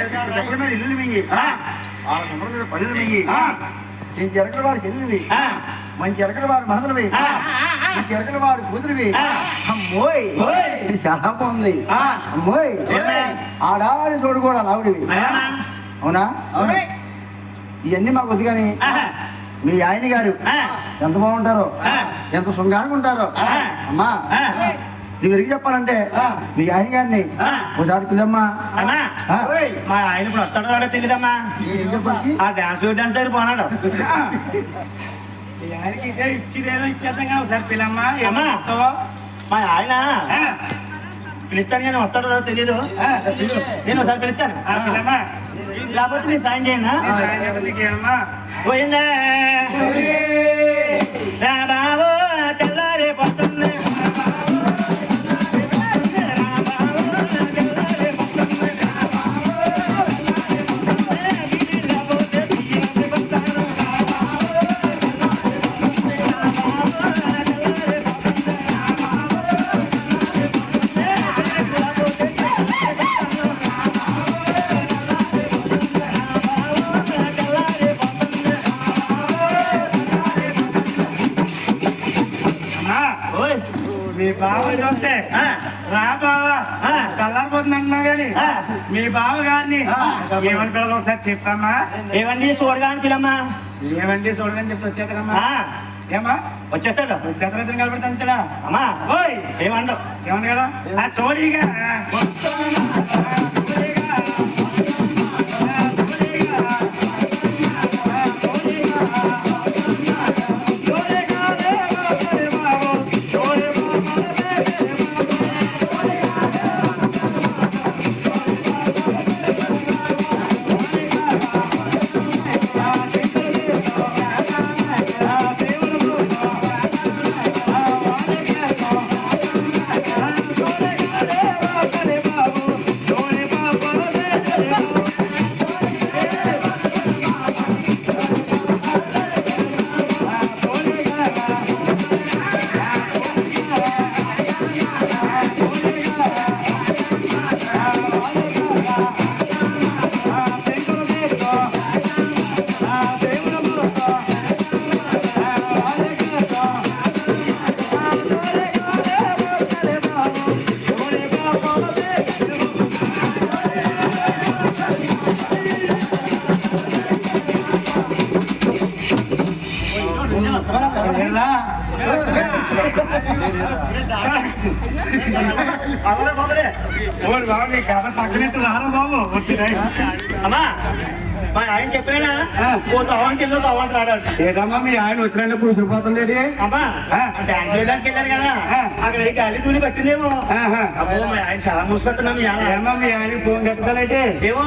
ఎక్కడ మీద ఇల్లు మింగి వాళ్ళ సంబరం మీద పనులు మింగి నేను జరగల వాడు చెల్లివి మంచి ఎరకల వాడు మనదలవి మంచి ఎరకల వాడు కూతురివి అమ్మోయ్. ఇది చాలా బాగుంది అమ్మోయ్? ఆడాలి చూడు కూడా లావుడివి అవునా అవును. ఇవన్నీ మాకు వద్దు కానీ మీ ఆయన గారు ఎంత బాగుంటారో ఎంత శృంగారంగా ఉంటారో అమ్మా నువ్వు ఎరిగి చెప్పాలంటే మీ ఆయన గారిని ఒకసారి పిల్లమ్మా. మా ఆయన ఇప్పుడు వస్తాడో రాడో తెలియదమ్మా ఆ డాన్స్ వేయడానికి సరి పోనాడు. ఇచ్చిదేదో ఇచ్చేద్దాం ఒకసారి పిల్లమ్మా మా ఆయన. పిలుస్తాను కానీ వస్తాడో రాడో తెలియదు నేను ఒకసారి పిలుస్తాను. లేకపోతే నేను సాయం చేయనా పోయిందా? చూస్తే. రా బావా. కానీ ఆ. మీ బావ గారిని ఏమని పిల్లలు ఒకసారి చెప్పమ్మా. ఏమండి? అని పిల్లమ్మా ఏమండి? చూడని చెప్పి వచ్చేద్దరమ్మా ఏమా వచ్చేస్తాడు. వచ్చేద్దరు కలపడి అంతడా అమ్మా. ఓయ్. ఏమండవు? ఏమన్నా కదా? ఆ చోరీగా ఓడి బాబు నీ కథ పక్కనట్టు రారా బాబు వచ్చినాయి అమ్మా మా ఆయన చెప్పినా ఓ తవ్వంకి వెళ్ళి తవ్వంకి రాడాడు ఏదమ్మా మీ ఆయన వచ్చిన కూసిరిపోతుంది అమ్మా డాన్స్ చేయడానికి వెళ్ళారు కదా. అక్కడ ఏ గాలి తూలి పట్టిందేమో. అబ్బో మా ఆయన చాలా మూసుకొస్తున్నాం మీ ఆయన. ఏమో మీ ఆయన ఫోన్ కట్టుదలైతే ఏమో?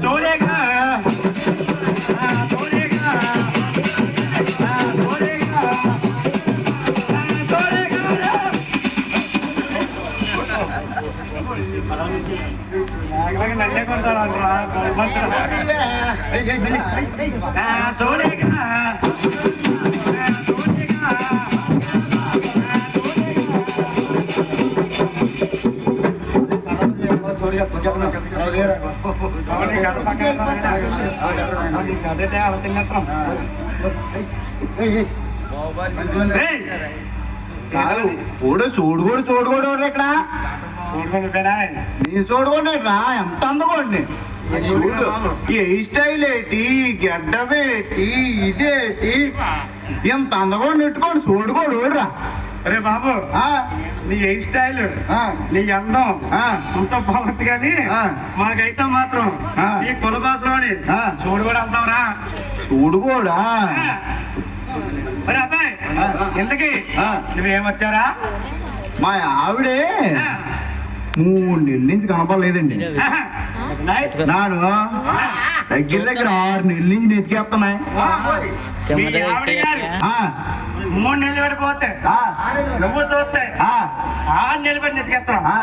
చూడేగా చూడేగా నన్నే కొడతాడు చూడేగా ఓడు చూడుకోడు చూడుకోడు ఇక్కడ? నీ చూడుకోండి రా ఎంత అందకోండి? ఏ స్టైల్ ఏంటి? గడ్డం ఏంటి? ఇదేటి? ఎంత అందకోండి నెట్టుకోండి చూడుకోడు రా అరే బాబు నీ హెయిర్ స్టైల్ ఆ, నీ అందం ఆ. అంత బాగొచ్చు కానీ. మాకైతే మాత్రం. ఈ కుల భాషలోని. చూడు కూడా అంటావురా చూడుకోడా మరి అబ్బాయి ఎందుకు ఆ. నువ్వేమొచ్చారా? మా ఆవిడే మూడు నెలల నుంచి కనపడలేదండి. నాను దగ్గర దగ్గర ఆరు నెలల నుంచి నెతికేస్తున్నాయి. మూడు నెలలు పడిపోతే నువ్వు చూస్తే ఆరు నెలలు పడి నెతికెత్తాం ఆ.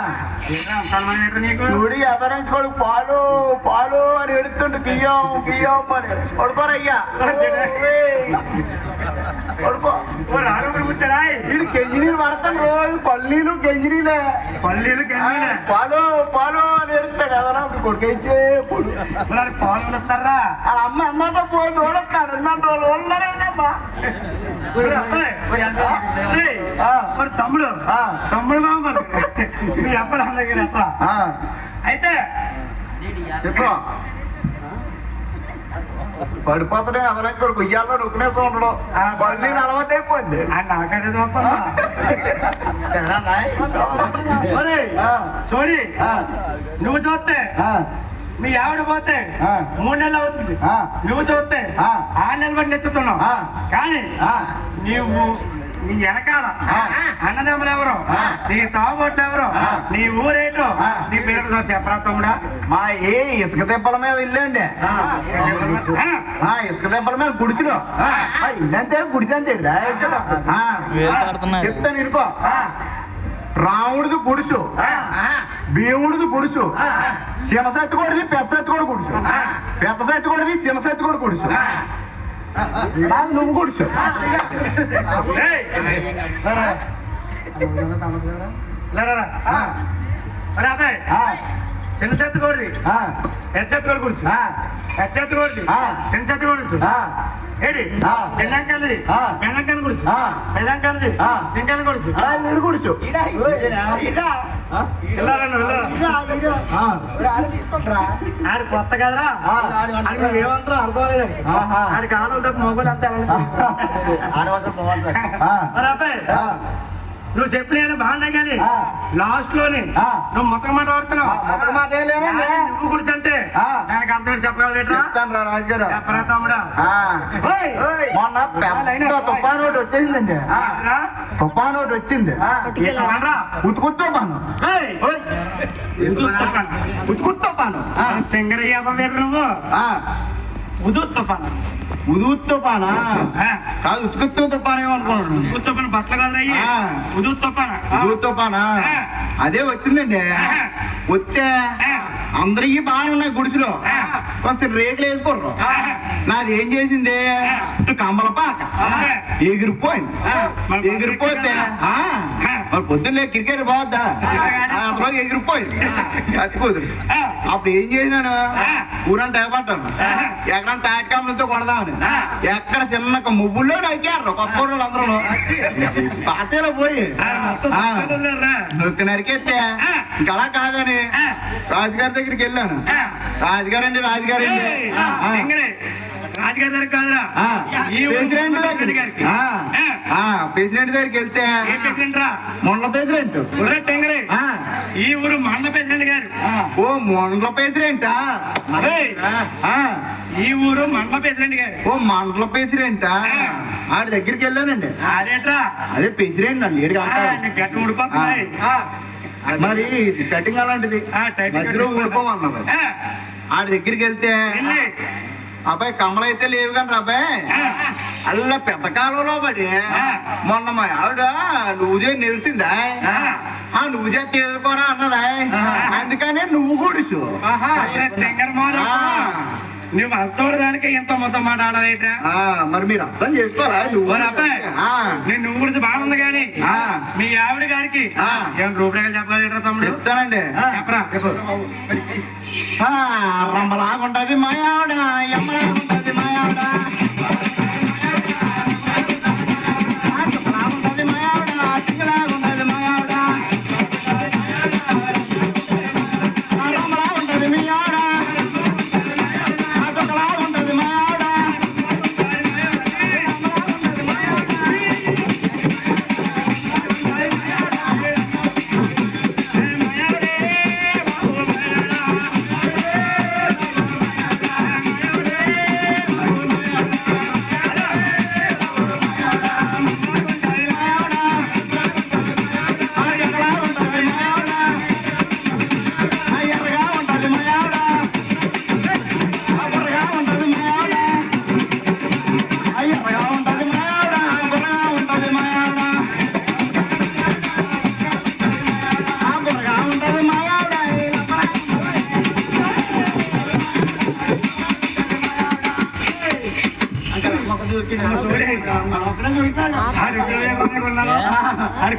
నీకు? చూడి ఎదరించుకోడు పాలు పాలు అని ఎడుతుండు బియ్యం బియ్యం అని. పడుకోరయ్యా పడుకో ఓ రాడు పుట్టారా వీడు గెంజినీరు పడతాను రోజు పల్లీలు గెంజినీలే పల్లీలు కెళ్ళినా పాలు పాలు అని ఎడుతాడు ఎదరా కొడుకైతే మరి పాలు వస్తారా వాళ్ళ అమ్మ ఎందంటే పోయి చూడొస్తాడు ఎందంటే వాళ్ళు ఉన్నారేనమ్మా ఆ. మరి తమ్ముడు ఆ. తమ్ముడు మామ మరి. మీ అప్పుడు అందరికి ఎట్లా ఆ, అయితే చెప్పు పడిపోతాడే అదనకి కొడుకు ఉయ్యాలో నొక్కునేస్తూ ఉండడు పల్లీలు అలవాటు అయిపోద్ది ఆ నాకైతే ఆ, చూడి నువ్వు చూస్తే మీ ఆవిడ పోతే ఆ. మూడు నెలలు అవుతుంది. నువ్వు చూస్తే ఆ. ఆరు నెలలు బట్టి ఎత్తుతున్నావు. కానీ ఆ. నీవు నీ వెనకాల ఆ. అన్నదమ్ములు ఎవరు. నీ తాగుబోట్లు ఎవరు. నీ ఊరేటో ఆ. నీ పేరు చూసి చెప్పరా తమ్ముడా మా ఏ ఇసుక దెబ్బల మీద ఇల్లండి ఇసుక దెబ్బల మీద గుడిసిలో ఇల్లంతే గుడిసి అంతే చెప్తాను ఇనుకో. రాముడిది గుడుసు భీముడిది గుడుసు. శివసత్తి కొడిది పెద్ద సత్తి కూడా గుడుసు. పెద్ద సత్తి కొడిది శివసత్తి కూడా గుడుసు. నువ్వు గుడుసు. చిన్న చెత్త కొడుది పెద్ద చెత్త కొడు ఆ, పెద్ద చెత్త కొడుది. చిన్న చెత్త కొడుచు ఏడి. పెదంకని కొడుచు ఆ. పెదంకల్ది ఆ, నిన్ను గుడుసు ఆ, ఆడు కొత్త కదరా. ఆడికి నువ్వేమంటారో మొబైల్ మరి అబ్బాయి నువ్వు చెప్పిన బాగున్నా కానీ. లాస్ట్లోని. నువ్వు మొక్క మాట ఆడుతున్నావు. నువ్వు గురించి అంటే. దానికి అర్థం చెప్పగలరా. మొన్న తుఫాన్ ఒకటి వచ్చేసిందండి. తుఫాన్ ఒకటి వచ్చింది. ఏంట్రా? ఉతుకుతూ తుఫాను. ఏయ్. ఉదుత్ తుఫాన్. ఉతుకుతూ తుఫాను. తెంగర యాదవ్ వేరు నువ్వు? ఆ, ఉదుత్ ఆ. కాదు ఉతుకుతూ తుఫాన్ బట్టలు. ఉదుత్. ఉదుత్ ఆ. అదే వచ్చిందండి. వస్తే. అందరికి బాగానే ఉన్నాయి గుడిసెలో. కొంచెం రేకులు వేసుకోరు ఆ. నాది ఏం చేసింది ఇటు కమ్మల పాక ఆ. ఎగిరిపోయింది ఎగిరిపోతే మరి పొద్దున్నే క్రికెట్ పోద్దా ఎగిరిపోయింది ఆ. అప్పుడు ఏం చేసినాను. ఊరంతా ఏపట్టాను ఎక్కడ తాటికమ్మలతో కొడదామని. ఎక్కడ చిన్న మువ్వుల్లో నరికారు కొత్త ఊళ్ళో అందరూ పాతేలో పోయి? నొక్కి నరికేస్తే ఆ. ఇంకా అలా కాదని. రాజుగారి దగ్గరికి వెళ్ళాను. రాజుగారండి రాజుగారండి. రాజుగారి కాదురా. ప్రెసిడెంట్ దగ్గరికి. గారికి. ప్రెసిడెంట్ దగ్గరికి వెళ్తే ప్రెసిడెంట్ రా? మొండ్ల ప్రెసిడెంట్. టెంగరే. ఈ ఊరు మండ ప్రెసిడెంట్ గారు. ఓ మొండ్ల ప్రెసిడెంటా. ఈ ఊరు మండల ప్రెసిడెంట్ గారు. ఓ మండల ప్రెసిడెంటా? ఆడి దగ్గరికి వెళ్ళానండి. అదేట్రా? అదే ప్రెసిడెంట్ అండి గట్ట ఉడిపోతున్నాయి మరి కటింగ్ అలాంటిది. మధ్యలో. ఊడిపోమన్నారు. ఆడి దగ్గరికి వెళ్తే అబ్బాయి కమ్మలు అయితే లేవు కానీ అబ్బాయి అల్ల పెద్ద కాలంలో పడి. మొన్న మా ఆవిడ నువ్వుజే నిలిచిందా ఆ. నువ్వుజే తీసుకోరా అన్నదా? అందుకనే నువ్వు ఆ. నువ్వు అంతోడు దానికి ఎంత మొత్తం మాట్లాడాలైతే ఆ, మరి మీరు అర్థం చేసుకోవాలా? నువ్వు అబ్బాయి ఆ, నేను నువ్వు గురించి బాగుంది కానీ ఆ. మీ ఆవిడ గారికి రూపాయలు చెప్పగలరా తమ్ముడు? చెప్తానండి. చెప్పరా రంబలాగుంటది మా ఆవిడ ఎమ్మలాగుంటది మా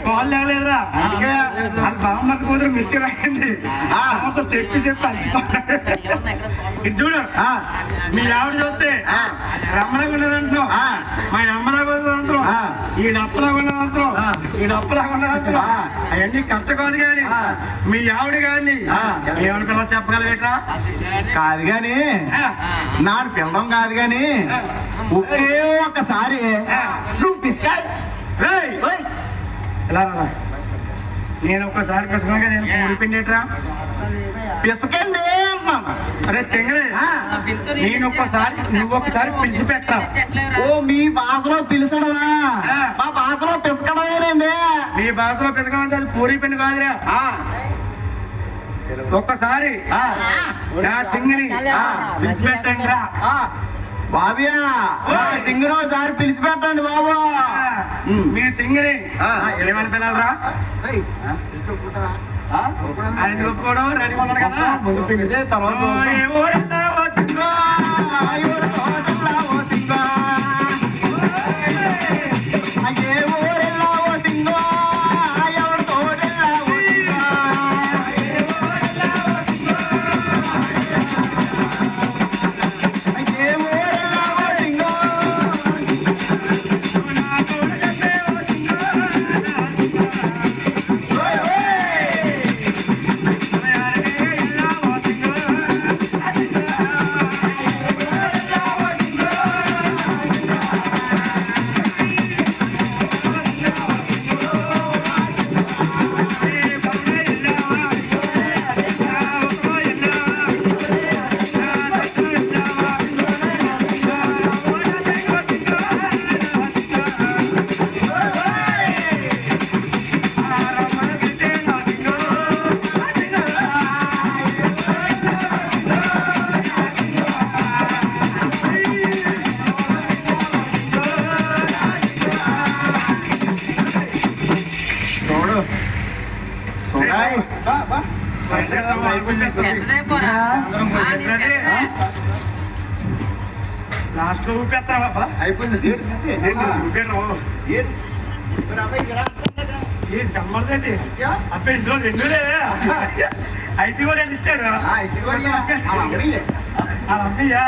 కాల్ లేదురా అందుకే అది బామ్మది కూతురు మిర్చి రాయండి బామ్మతో చెప్పి చెప్పి చూడు ఆ, మీ ఆవిడ చూస్తే ఆ. రమ్మలాగా ఉన్నదంటున్నావు. మా అమ్మలాగా ఉన్నదంటున్నావు ఆ. ఈ డప్పలాగా ఉన్నదంటున్నావు ఆ. ఈ. అవన్నీ కరెక్ట్ కాదు కానీ. మీ ఆవిడ కానీ ఆ. ఏమని పిల్లలు చెప్పగలవేట్రా కాదు గాని నాడు పిల్లడం కాదు గాని ఒకే ఒక్కసారి నువ్వు పిసికాయ్. నేను ఒక్కసారి పిసకగా నేను ఊడిపిండేట్రా పిసకండి అరే తెంగరే. నేను ఒక్కసారి నువ్వు ఒక్కసారి పిలిచి పెట్టా ఓ మీ భాషలో పిలిచడమా. మా భాషలో పిసకడమేనండి మీ భాషలో పిసకమంటే అది పూరి పిండి కాదురా. ఆ, ఒక్కసారి. నా సింగిని. పిలిచి పెట్టండి రా. బాబియా నా సింగరో సారి పిలిచి పెట్టండి బాబు. మీ సింగిని. ఏమని పిలవరా? ఆ? ఆయన ఒప్పుకోవడం రెడీ ఉన్నారు కదా? లాస్ట్లో ఊపేస్తావా అయిపోయింది ఏంటి ఊపేరు? అప్పుడు ఇందులో రెండులే అయితే కూడా ఎంత ఇచ్చాడు అమ్మయ్యా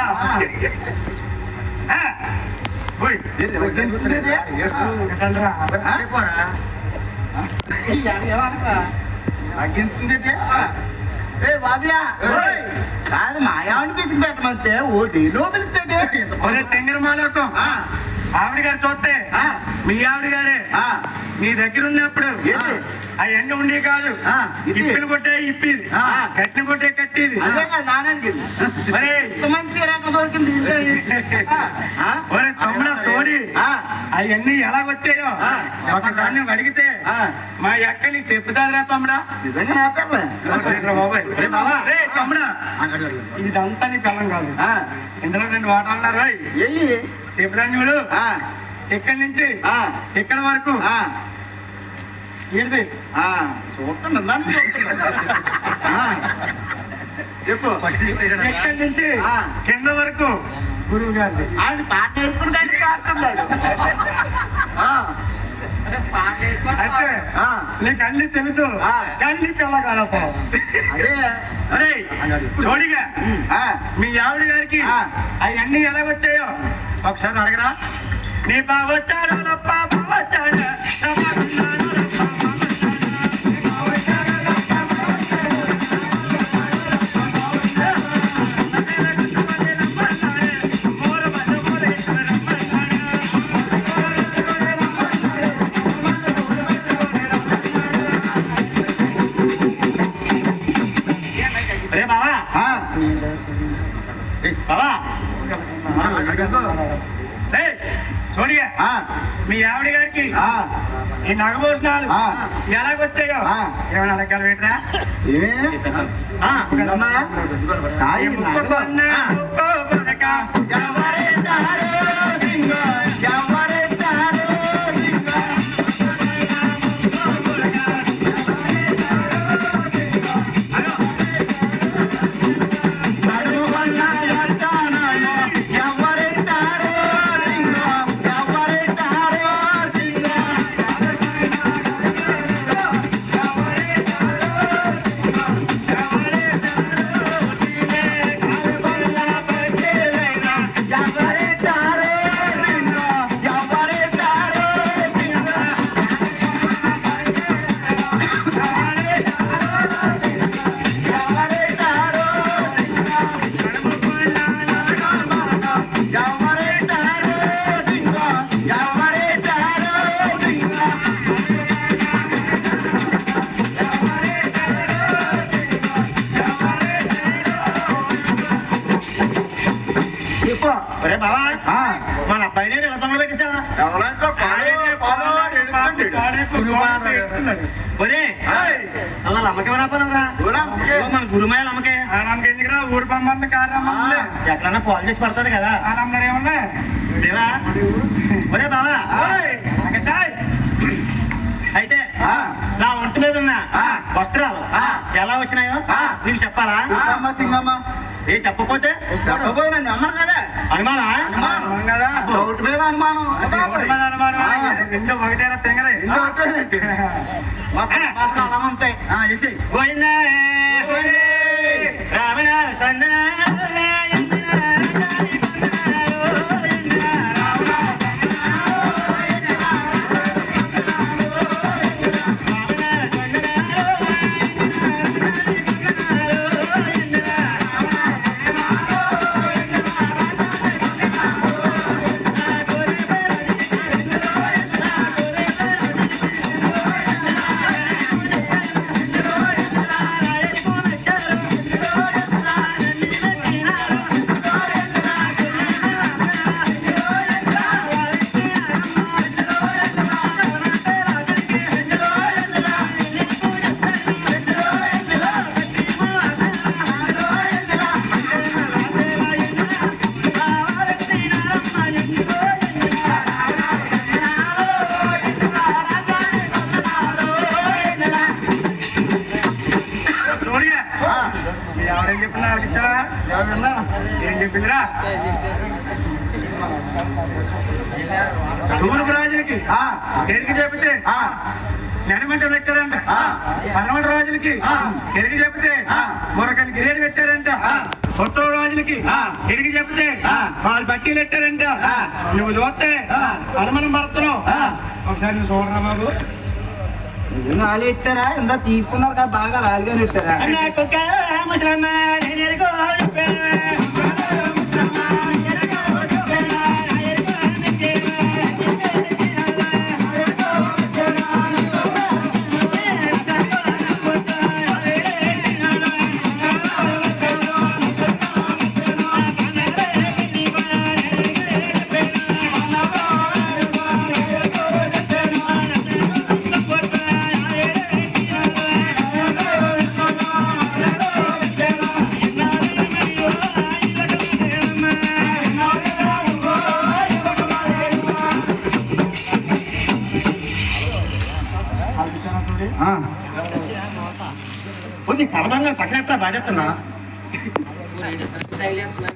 ఎట్టండ్రా? ఏ బాబియా. కాదు మాయావని పిలిచి పెట్టమంటే ఓ డీలో పిలుస్తాడే. తెంగర మాలోకం ఆవిడ గారు చూస్తే. మీ ఆవిడ గారే నీ దగ్గర ఉన్నప్పుడు? అవన్నీ ఉండే కాదు. ఇప్పిని కొట్టే ఇప్పిది. కట్టిన కొట్టే కట్టిది తమ్ముడ సోడి ఆ. అవన్నీ ఎలాగొచ్చాయో ఆ. ఒకసారి నువ్వు అడిగితే. మా అక్క నీకు చెప్పుతాదిరా తమ్ముడా బాబాయ్. తమ్ముడా ఇదంతా నీ పిల్లం కాదు ఆ. ఇందులో రెండు వాటాలు చెప్పులని చూడు ఆ. ఇక్కడి నుంచి ఆ. ఇక్కడ వరకు. ఏంటిది. చూస్తున్నా దాన్ని. చెప్పు ఇక్కడి నుంచి ఆ. కింద వరకు గురువు గారిది ఆయన పాట నేర్చుకుని కానీ కాస్తున్నాడు ఆ. నీకు అన్ని తెలుసు. కానీ పిల్ల కాదప్ప అదే అరే చూడిగా ఆ. మీ ఆవిడ గారికి. అవన్నీ ఎలా వచ్చాయో ఒకసారి అడగరా నీ బావ వచ్చాడు ఆ. ఎలాగొచ్చాయో. ఏమైనా అడగలవేట్రా ఏ? ఆ, ఒరే ఏయ్, అలా అమ్మకే రాపనరా ఊరా అమ్మకే. మన గురుమాయలు అమ్మకే ఆ నమ్మకం ఎందుకురా ఊరు పంపండి కారు రమ్మంది ఎక్కడన్నా పాలు చేసి పడతాడు కదా. ఆ నమ్మకం ఏమన్నా దేవా ఒరే బావా. అయితే. నా ఒంటి మీద ఉన్న. వస్త్రాలు. ఎలా వచ్చినాయో. నీకు చెప్పాలా? సింగమ్మ. ఏ చెప్పకపోతే చెప్పబోయి కదా. అనుమానా అనుమానం కదా. మీద అనుమానం ఒకటేనా తింగరే మొత్తం పాత్రలు అలా ఉంటాయి. ఎరికి చెబితే ఆ, నెనమంట పెట్టారంట ఆ. పన్నమంట రాజులకి ఆ. ఎరికి చెబితే. మురకని గిరేడు పెట్టారంట ఆ. ఉత్తర రాజులకి ఆ. ఎరికి చెబితే ఆ. వాళ్ళు బట్టీలు పెట్టారంట ఆ. నువ్వు చూస్తే పడుతున్నావు ఆ. ఒకసారి నువ్వు చూడరా బాబు ఇది నాలు ఇట్టారా ఇంత తీసుకున్నారు కదా బాగా లాలుగా ఇట్టారా